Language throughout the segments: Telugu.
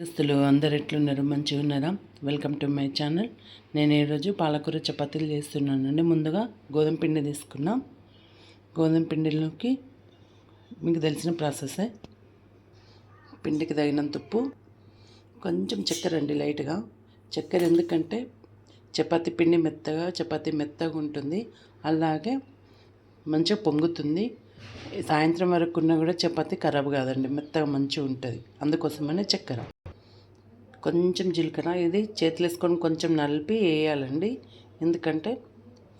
దోస్తులు అందరు ఎట్లున్నారు? మంచిగా ఉన్నారా? వెల్కమ్ టు మై ఛానల్ నేను ఈరోజు పాలకూర చపాతీలు చేస్తున్నానండి. ముందుగా గోధుమ పిండి తీసుకున్నాం గోధుమ పిండిలోకి మీకు తెలిసిన ప్రాసెసే. పిండికి తగినంత ఉప్పు కొంచెం చక్కెర అండి లైట్గా. చక్కెర ఎందుకంటే చపాతీ పిండి మెత్తగా చపాతీ మెత్తగా ఉంటుంది. అలాగే మంచిగా పొంగుతుంది. సాయంత్రం వరకు ఉన్నా కూడా చపాతీ ఖరాబ్ కాదండి. మెత్తగా మంచిగా ఉంటుంది. అందుకోసమనే చక్కెర. కొంచెం జీలకర్ర ఇది చేతులు వేసుకొని కొంచెం నలిపి వేయాలండి. ఎందుకంటే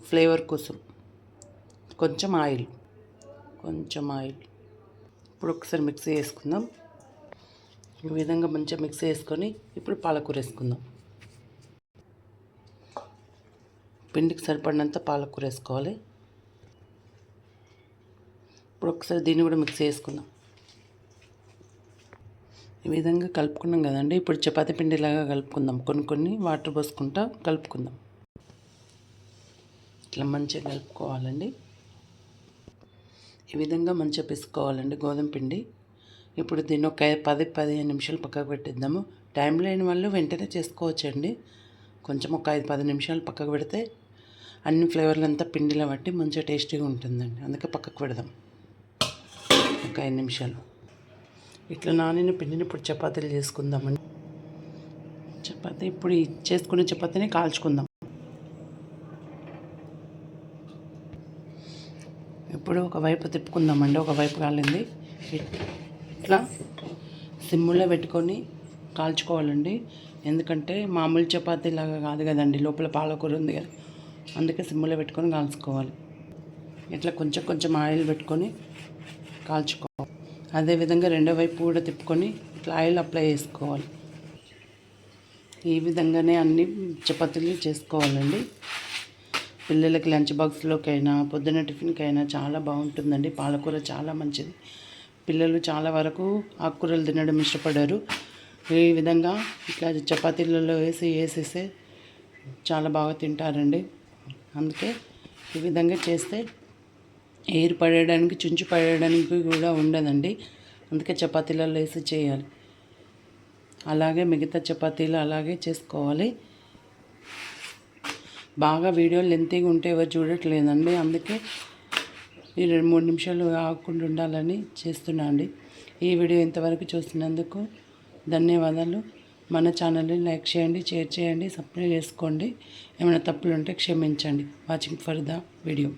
ఫ్లేవర్ కోసం కొంచెం ఆయిల్ కొంచెం ఆయిల్. ఇప్పుడు ఒకసారి మిక్సీ వేసుకుందాం ఈ విధంగా మంచిగా మిక్సీ వేసుకొని ఇప్పుడు పాలకూర వేసుకుందాం. పిండికి సరిపడినంత పాలకూర వేసుకోవాలి. ఇప్పుడు ఒకసారి దీన్ని కూడా మిక్సీ వేసుకుందాం ఈ విధంగా కలుపుకున్నాం కదండి. ఇప్పుడు చపాతి పిండిలాగా కలుపుకుందాం. కొన్ని కొన్ని వాటర్ పోసుకుంటా కలుపుకుందాం. ఇట్లా మంచిగా కలుపుకోవాలండి. ఈ విధంగా మంచిగా పిసుకోవాలండి గోధుమ పిండి. ఇప్పుడు దీన్ని ఒక పది పదిహేను నిమిషాలు పక్కకు పెట్టిద్దాము. టైం లేని వాళ్ళు వెంటనే చేసుకోవచ్చండి. కొంచెం ఒక ఐదు పది నిమిషాలు పక్కకు పెడితే అన్ని ఫ్లేవర్లు అంతా పిండిలో బట్టి మంచిగా టేస్టీగా ఉంటుందండి. అందుకే పక్కకు పెడదాం. ఒక ఐదు నిమిషాలు. ఇట్లా నానిన పిండిని ఇప్పుడు చపాతీలు చేసుకుందామండి చపాతీ ఇప్పుడు చేసుకున్న చపాతీని కాల్చుకుందాం. ఇప్పుడు ఒకవైపు తిప్పుకుందామండి ఒకవైపు కాలింది. ఇట్లా సిమ్ములో పెట్టుకొని కాల్చుకోవాలండి. ఎందుకంటే మామూలు చపాతీ లాగా కాదు కదండి లోపల పాలకూర ఉంది కదా. అందుకే సిమ్ములో పెట్టుకొని కాల్చుకోవాలి. ఇట్లా కొంచెం కొంచెం ఆయిల్ పెట్టుకొని కాల్చుకోవాలి. అదేవిధంగా రెండో వైపు కూడా తిప్పుకొని ఇట్లా ఆయిల్ అప్లై చేసుకోవాలి. ఈ విధంగానే అన్ని చపాతీలు చేసుకోవాలండి. పిల్లలకి లంచ్ బాక్స్లోకైనా పొద్దున్న టిఫిన్కైనా చాలా బాగుంటుందండి. పాలకూర చాలా మంచిది. పిల్లలు చాలా వరకు ఆకుకూరలు తినడం ఇష్టపడారు. ఈ విధంగా ఇట్లా చపాతీలలో వేసి వేసేస్తే చాలా బాగా తింటారండి. అందుకే ఈ విధంగా చేస్తే ఎయిర్ పడేయడానికి చుంచు పడేయడానికి కూడా ఉండదండి. అందుకే చపాతీలలో వేసి చేయాలి. అలాగే మిగతా చపాతీలు అలాగే చేసుకోవాలి. బాగా వీడియో లెంతీగా ఉంటే ఎవరు చూడట్లేదండి. అందుకే ఈ రెండు మూడు నిమిషాలు ఆగకుండా ఉండాలని చేస్తున్నా అండి. ఈ వీడియో ఇంతవరకు చూసినందుకు ధన్యవాదాలు. మన ఛానల్ని లైక్ చేయండి షేర్ చేయండి సబ్స్క్రైబ్ చేసుకోండి. ఏమైనా తప్పులు ఉంటే క్షమించండి. Watching for the video.